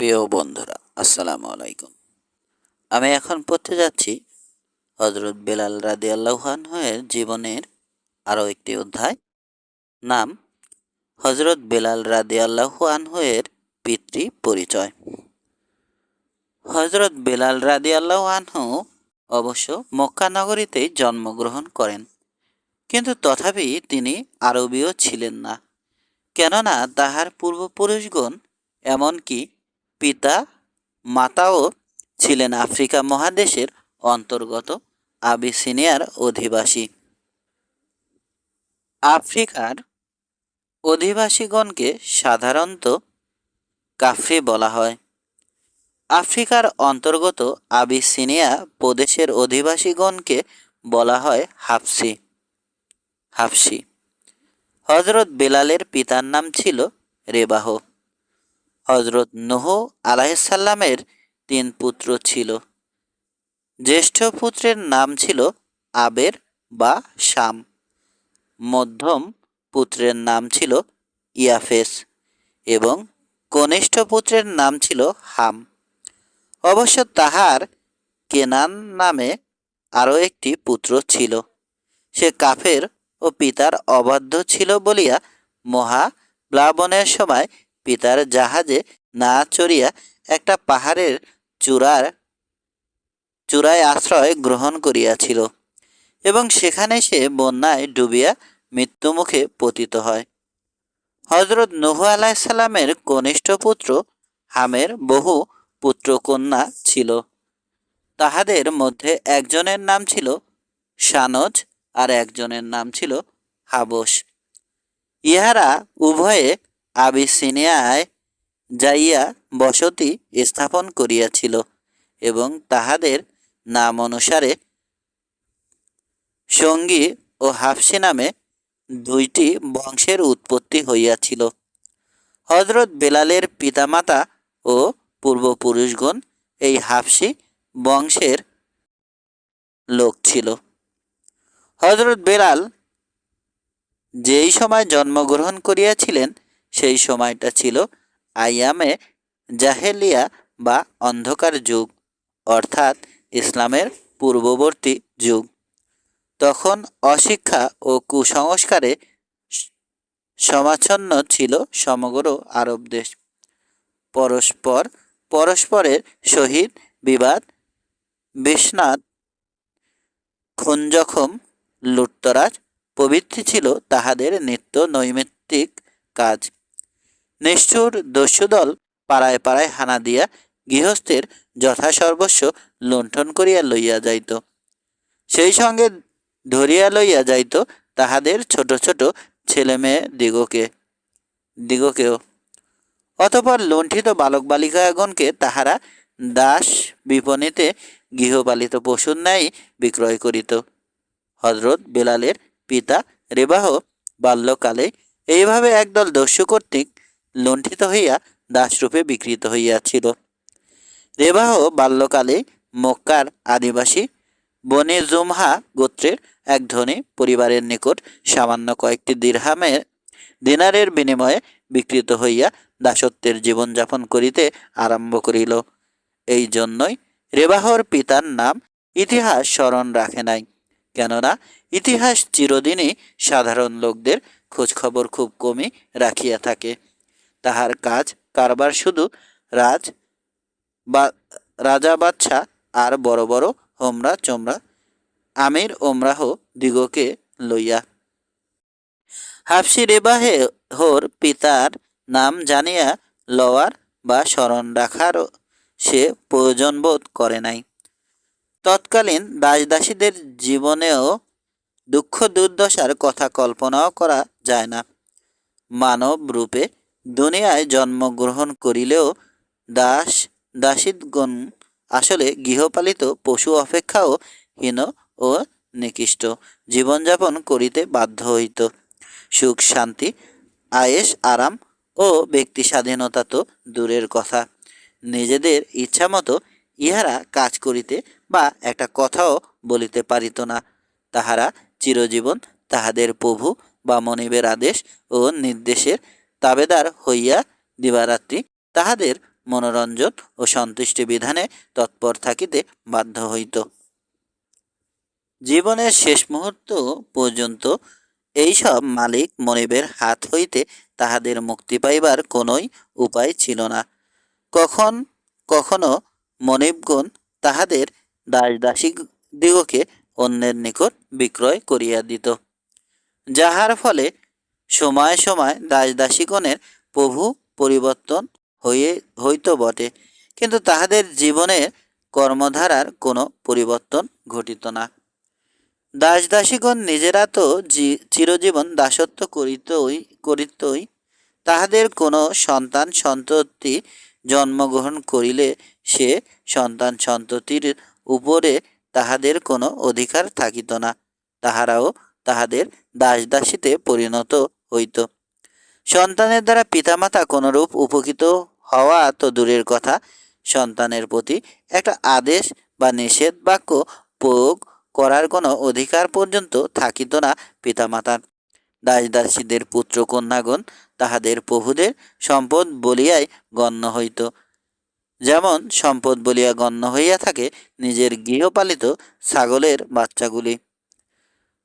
প্রিয় বন্ধুরা, আসসালামু আলাইকুম। আমি এখন পড়তে যাচ্ছি হজরত বেলাল রাদি আল্লাহানহের জীবনের আরও একটি অধ্যায়। নাম হজরত বেলাল রাদি আল্লাহানহের পিতৃ পরিচয়। হজরত বেলাল রাদি আল্লাহানহু অবশ্য মক্কা নগরীতেই জন্মগ্রহণ করেন, কিন্তু তথাপি তিনি আরবীয় ছিলেন না। কেননা তাহার পূর্বপুরুষগণ এমনকি পিতা মাতাও ছিলেন আফ্রিকা মহাদেশের অন্তর্গত আবিসিনিয়ার অধিবাসী। আফ্রিকার অধিবাসীগণকে সাধারণত কাফরি বলা হয়। আফ্রিকার অন্তর্গত আবিসিনিয়া প্রদেশের অধিবাসীগণকে বলা হয় হাফসি। হাফসি। হজরত বেলালের পিতার নাম ছিল রেবাহ। হজরত নোহ আলাহিসাল্লামের তিন পুত্র ছিল। জ্যেষ্ঠ পুত্রের নাম ছিল আবের বা শাম। মধ্যম পুত্রের নাম ছিল ইয়াফেস এবং কনিষ্ঠ পুত্রের নাম ছিল হাম। অবশ্য তাহার কেনান নামে আরও একটি পুত্র ছিল। সে কাফের ও পিতার অবাধ্য ছিল বলিয়া মহা প্লাবনের সময় পিতার জাহাজে না চড়িয়া একটা পাহাড়ের চূড়ার চূড়ায় আশ্রয় গ্রহণ করিয়াছিল এবং সেখানে সে বন্যায় ডুবিয়া মৃত্যুমুখে পতিত হয়। হজরত নহু আলাহিসাল্লামের কনিষ্ঠ পুত্র হামের বহু পুত্রকন্যা ছিল। তাহাদের মধ্যে একজনের নাম ছিল সানজ আর একজনের নাম ছিল হাবস ইহারা উভয়ে আবিসিনিয়ায় যাইয়া বসতি স্থাপন করিয়াছিল এবং তাহাদের নাম অনুসারে সঙ্গী ও হাফসি নামে দুইটি বংশের উৎপত্তি হইয়াছিল। হজরত বেলালের পিতামাতা ও পূর্বপুরুষগণ এই হাফসি বংশের লোক ছিল। হজরত বেলাল যেই সময় জন্মগ্রহণ করিয়াছিলেন সেই সময়টা ছিল আইয়ামে জাহেলিয়া বা অন্ধকার যুগ, অর্থাৎ ইসলামের পূর্ববর্তী যুগ। তখন অশিক্ষা ও কুসংস্কারে সমাচ্ছন্ন ছিল সমগ্র আরব দেশ। পরস্পর, পরস্পরের সহিত বিবাদ বিশ্বনাথ খুঞ্জখম লুটতরাজ প্রভৃতি ছিল তাহাদের নিত্য নৈমিত্তিক কাজ। নিষ্ঠুর দস্যুদল পাড়ায় পাড়ায় হানা দিয়া গৃহস্থের যথাসর্বস্ব লুণ্ঠন করিয়া লইয়া যাইত। সেই সঙ্গে ধরিয়া লইয়া যাইত তাহাদের ছোট ছোট ছেলে মেয়ে দিগকে, দিগকেও। অতপর লুণ্ঠিত বালক বালিকাগণকে তাহারা দাস বিপণীতে গৃহপালিত পশুর ন্যায় বিক্রয় করিত। হজরত বেলালের পিতা রেবাহ বাল্যকালে এইভাবে একদল দস্যু কর্তৃক লুণ্ঠিত হইয়া দাসরূপে বিকৃত হইয়াছিল। রেবাহ বাল্যকালে মক্কার আদিবাসী বনে জুমহা গোত্রের এক ধনী পরিবারের নিকট সামান্য কয়েকটি দীর্হামের দিনারের বিনিময়ে বিকৃত হইয়া দাসত্বের জীবনযাপন করিতে আরম্ভ করিল। এই জন্যই রেবাহর পিতার নাম ইতিহাস স্মরণ রাখে নাই, কেননা ইতিহাস চিরদিনই সাধারণ লোকদের খোঁজখবর খুব কমই রাখিয়া থাকে। তাহার কাজ কারবার শুধু রাজ বা, রাজা বাচ্চা আর বড় বড় হোমরা চোমরা আমির ওমরাহ দিগকে লইয়া। হাফসি রেবাহে হোর পিতার নাম জানিয়া লওয়ার বা স্মরণ রাখার সে প্রয়োজন বোধ করে নাই। তৎকালীন দাসদাসীদের জীবনেও দুঃখ দুর্দশার কথা কল্পনাও করা যায় না। মানব রূপে দুনিয়ায় জন্মগ্রহণ করিলেও দাস দাসীগণ আসলে গৃহপালিত পশু অপেক্ষাও হীন ও নিকৃষ্ট, জীবনযাপন করিতে বাধ্য হইত। সুখ, শান্তি আয়েস আরাম ও ব্যক্তি স্বাধীনতা তো দূরের কথা। নিজেদের ইচ্ছামতো ইহারা কাজ করিতে বা একটা কথাও বলিতে পারিত না। তাহারা চিরজীবন তাহাদের প্রভু বা মনিবের আদেশ ও নির্দেশের তাবেদার হইয়া দিবারাত্রি তাহাদের মনোরঞ্জন ও সন্তুষ্টি বিধানে তৎপর থাকিতে বাধ্য হইত। জীবনের শেষ মুহূর্ত পর্যন্ত এইসব মালিক মনিবের হাত হইতে তাহাদের মুক্তি পাইবার কোনোই উপায় ছিল না। কখন, কখনো মনিবগণ তাহাদের দাস দাসী দিগকে অন্যের নিকট বিক্রয় করিয়া দিত, যাহার ফলে সময় সময় দাস দাসীগণের প্রভু পরিবর্তন হয়ে, হইত বটে। কিন্তু তাহাদের জীবনের কর্মধারার কোনো পরিবর্তন ঘটিত না। দাস দাসীগণ নিজেরা তো চিরজীবন দাসত্ব করিতই করিতই, তাহাদের কোনো সন্তান সন্ততি জন্মগ্রহণ করিলে সে সন্তান সন্ততির উপরে তাহাদের কোনো অধিকার থাকিত না। তাহারাও তাহাদের দাস দাসীতে পরিণত হইত। সন্তানের দ্বারা পিতামাতা কোনরূপ উপকৃত হওয়া তো দূরের কথা। সন্তানের প্রতি একটা আদেশ বা নিষেধ বাক্য প্রয়োগ করার কোনো অধিকার পর্যন্ত থাকিত না পিতামাতার। দাস দাসীদের পুত্র কন্যাগণ তাহাদের প্রভুদের সম্পদ বলিয়াই গণ্য হইত। যেমন সম্পদ বলিয়া গণ্য হইয়া থাকে নিজের গৃহপালিত ছাগলের বাচ্চাগুলি।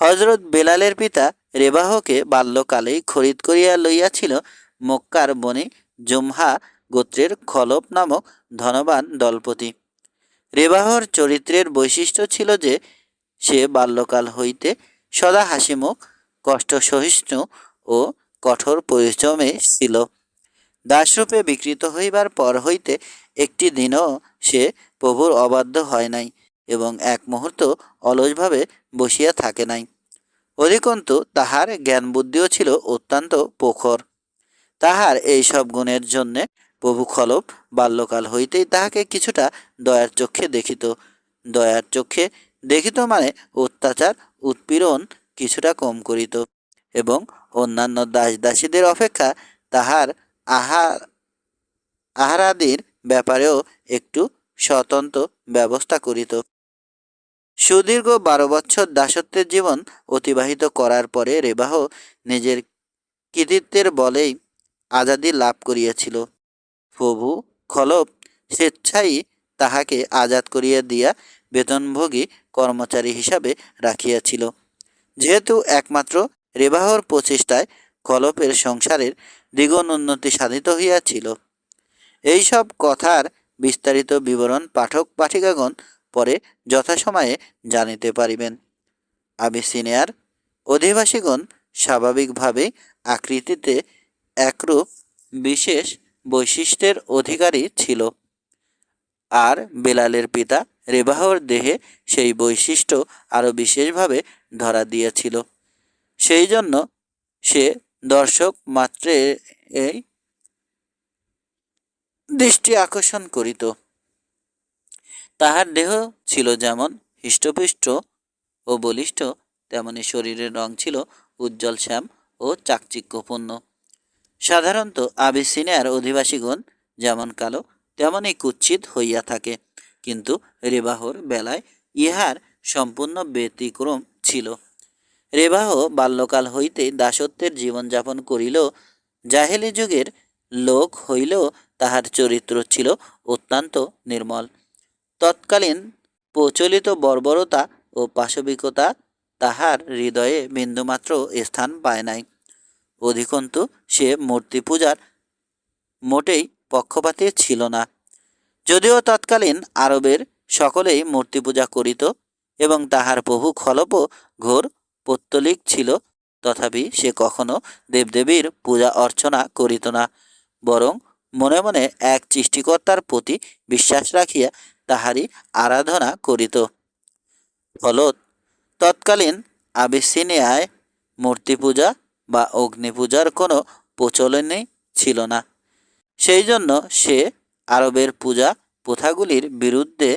হজরত বেলালের পিতা রেবাহকে বাল্যকালেই খরিদ করিয়া লইয়াছিল মক্কার বনি জুমহা গোত্রের খলপ নামক ধনবান দলপতি। রেবাহর চরিত্রের বৈশিষ্ট্য ছিল যে, সে বাল্যকাল হইতে সদা হাসিমুখ কষ্ট সহিষ্ণু ও কঠোর পরিশ্রমে ছিল। দাসরূপে বিকৃত হইবার পর হইতে একটি দিনও সে প্রভুর অবাধ্য হয় নাই। এবং এক মুহূর্ত অলসভাবে বসিয়া থাকে নাই। অধিকন্তু তাহার জ্ঞান বুদ্ধিও ছিল অত্যন্ত প্রখর। তাহার এই সব গুণের জন্যে প্রভু খলপ বাল্যকাল হইতেই তাহাকে কিছুটা দয়ার চক্ষে দেখিত। দয়ার চক্ষে দেখিত মানে অত্যাচার, উৎপীড়ন কিছুটা কম করিত এবং অন্যান্য দাস দাসীদের অপেক্ষা তাহার আহার আহারাদির ব্যাপারেও একটু স্বতন্ত্র ব্যবস্থা করিত। সুদীর্ঘ বারো বছর দাসত্বের জীবন অতিবাহিত করার পরে রেবাহ নিজের কৃতিত্বের বলেই আজাদি লাভ করিয়াছিল। প্রভু খলপ স্বেচ্ছাই তাহাকে আজাদ করিয়া দিয়া বেতনভোগী কর্মচারী হিসাবে রাখিয়াছিল। যেহেতু একমাত্র রেবাহর প্রচেষ্টায় কলপের সংসারের দ্বিগুণ উন্নতি সাধিত হইয়াছিল। এইসব কথার বিস্তারিত বিবরণ পাঠক পাঠিকাগণ পরে যথাসময়ে জানিতে পারিবেন। আবিসিনিয়ার অধিবাসীগণ স্বাভাবিকভাবে আকৃতিতে একরূপ বিশেষ বৈশিষ্ট্যের অধিকারী ছিল। আর বেলালের পিতা রেবাহর দেহে সেই বৈশিষ্ট্য আরও বিশেষভাবে ধরা দিয়েছিল। সেই জন্য সে দর্শক মাত্রে এই দৃষ্টি আকর্ষণ করিত। তাহার দেহ ছিল যেমন হৃষ্টপুষ্ট ও বলিষ্ঠ, তেমনি শরীরের রং ছিল উজ্জ্বল শ্যাম ও চাকচিক্যপূর্ণ। সাধারণত আবিসিনিয়ার অধিবাসীগণ যেমন কালো তেমনই কুৎসিত হইয়া থাকে, কিন্তু রেবাহর বেলায় ইহার সম্পূর্ণ ব্যতিক্রম ছিল। রেবাহ বাল্যকাল হইতে দাসত্বের জীবনযাপন করিল জাহেলি যুগের লোক হইলেও তাহার চরিত্র ছিল অত্যন্ত নির্মল। তৎকালীন প্রচলিত বর্বরতা ও পাশবিকতা তাহার হৃদয়ে বিন্দুমাত্র স্থান পায় নাই। অধিকন্তু সে মূর্তি পূজার মোটেই পক্ষপাতী ছিল না। যদিও তৎকালীন আরবের সকলেই মূর্তি পূজা করিত এবং তাহার বহু খলপও ঘোর পত্তলিক ছিল, তথাপি সে কখনো দেবদেবীর পূজা অর্চনা করিত না, বরং মনে মনে এক সৃষ্টিকর্তার প্রতি বিশ্বাস রাখিয়া তাহারই আরাধনা করিত। ফলত তৎকালীন আবিসিনিয়ায় মূর্তি পূজা বা অগ্নি পূজার কোনো প্রচলনই ছিল না। সেই জন্য সে আরবের পূজা প্রথাগুলির বিরুদ্ধে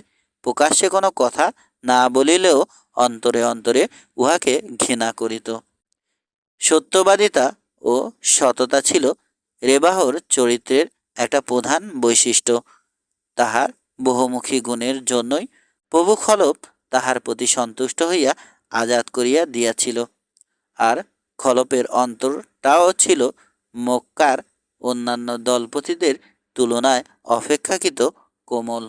প্রকাশ্যে কোনো কথা না বলিলেও অন্তরে অন্তরে উহাকে ঘৃণা করিত। সত্যবাদিতা ও সততা ছিল রেবাহর চরিত্রের একটা প্রধান বৈশিষ্ট্য। তাহার বহুমুখী গুণের জন্যই প্রভু খলপ তাহার প্রতি সন্তুষ্ট হইয়া আজাদ করিয়া দিয়াছিল। আর খলপের অন্তরটাও ছিল মক্কার অন্যান্য দলপতিদের তুলনায় অপেক্ষাকৃত কোমল।